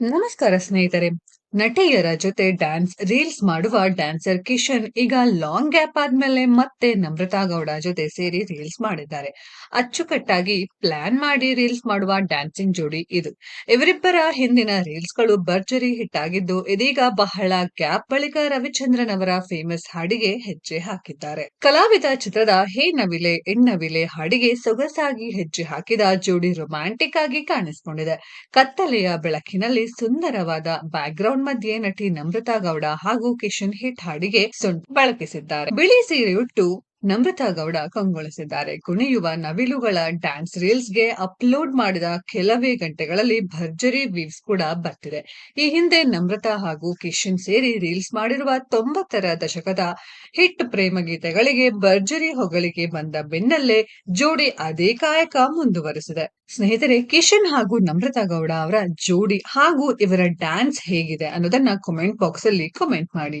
ನಮಸ್ಕಾರ ಸ್ನೇಹಿತರೆ ನಟಿಯರ ಜೊತೆ ಡ್ಯಾನ್ಸ್ ರೀಲ್ಸ್ ಮಾಡುವ ಡ್ಯಾನ್ಸರ್ ಕಿಶನ್ ಈಗ ಲಾಂಗ್ ಗ್ಯಾಪ್ ಆದ್ಮೇಲೆ ಮತ್ತೆ ನಮ್ರತಾ ಗೌಡ ಜೊತೆ ಸೇರಿ ರೀಲ್ಸ್ ಮಾಡಿದ್ದಾರೆ. ಅಚ್ಚುಕಟ್ಟಾಗಿ ಪ್ಲಾನ್ ಮಾಡಿ ರೀಲ್ಸ್ ಮಾಡುವ ಡ್ಯಾನ್ಸಿಂಗ್ ಜೋಡಿ ಇದು. ಇವರಿಬ್ಬರ ಹಿಂದಿನ ರೀಲ್ಸ್ಗಳು ಭರ್ಜರಿ ಹಿಟ್ ಆಗಿದ್ದು, ಇದೀಗ ಬಹಳ ಗ್ಯಾಪ್ ಬಳಿಕ ರವಿಚಂದ್ರನ್ ಅವರ ಫೇಮಸ್ ಹಾಡಿಗೆ ಹೆಜ್ಜೆ ಹಾಕಿದ್ದಾರೆ. ಕಲಾವಿದ ಚಿತ್ರದ ಹೇ ನವಿಲೆ ಎಣ್ಣವಿಲೆ ಹಾಡಿಗೆ ಸೊಗಸಾಗಿ ಹೆಜ್ಜೆ ಹಾಕಿದ ಜೋಡಿ ರೊಮ್ಯಾಂಟಿಕ್ ಆಗಿ ಕಾಣಿಸಿಕೊಂಡಿದೆ. ಕತ್ತಲೆಯ ಬೆಳಕಿನಲ್ಲಿ ಸುಂದರವಾದ ಬ್ಯಾಕ್ ಗ್ರೌಂಡ್ ಮಧ್ಯೆ ನಟಿ ನಮ್ರತಾ ಗೌಡ ಹಾಗೂ ಕಿಶನ್ ಹಿಟ್ ಹಾಡಿಗೆ ಸೊಂಟು ಬಳಕಿಸಿದ್ದಾರೆ. ಬಿಳಿ ಸೀರೆಯುಟ್ಟು ನಮ್ರತಾ ಗೌಡ ಕಂಗೊಳಿಸಿದ್ದಾರೆ. ಕುಣಿಯುವ ನವಿಲುಗಳ ಡ್ಯಾನ್ಸ್ ರೀಲ್ಸ್ಗೆ ಅಪ್ಲೋಡ್ ಮಾಡಿದ ಕೆಲವೇ ಗಂಟೆಗಳಲ್ಲಿ ಭರ್ಜರಿ ವ್ಯೂಸ್ ಕೂಡ ಬರ್ತಿದೆ. ಈ ಹಿಂದೆ ನಮ್ರತಾ ಹಾಗೂ ಕಿಶನ್ ಸೇರಿ ರೀಲ್ಸ್ ಮಾಡಿರುವ ತೊಂಬತ್ತರ ದಶಕದ ಹಿಟ್ ಪ್ರೇಮ ಗೀತೆಗಳಿಗೆ ಭರ್ಜರಿ ಹೊಗಳಿಗೆ ಬಂದ ಬೆನ್ನಲ್ಲೇ ಜೋಡಿ ಅದೇ ಕಾಯಕ ಮುಂದುವರೆಸಿದೆ. ಸ್ನೇಹಿತರೆ, ಕಿಶನ್ ಹಾಗೂ ನಮ್ರತಾ ಗೌಡ ಅವರ ಜೋಡಿ ಹಾಗೂ ಇವರ ಡ್ಯಾನ್ಸ್ ಹೇಗಿದೆ ಅನ್ನೋದನ್ನ ಕಾಮೆಂಟ್ ಬಾಕ್ಸ್ ಅಲ್ಲಿ ಕಮೆಂಟ್ ಮಾಡಿ.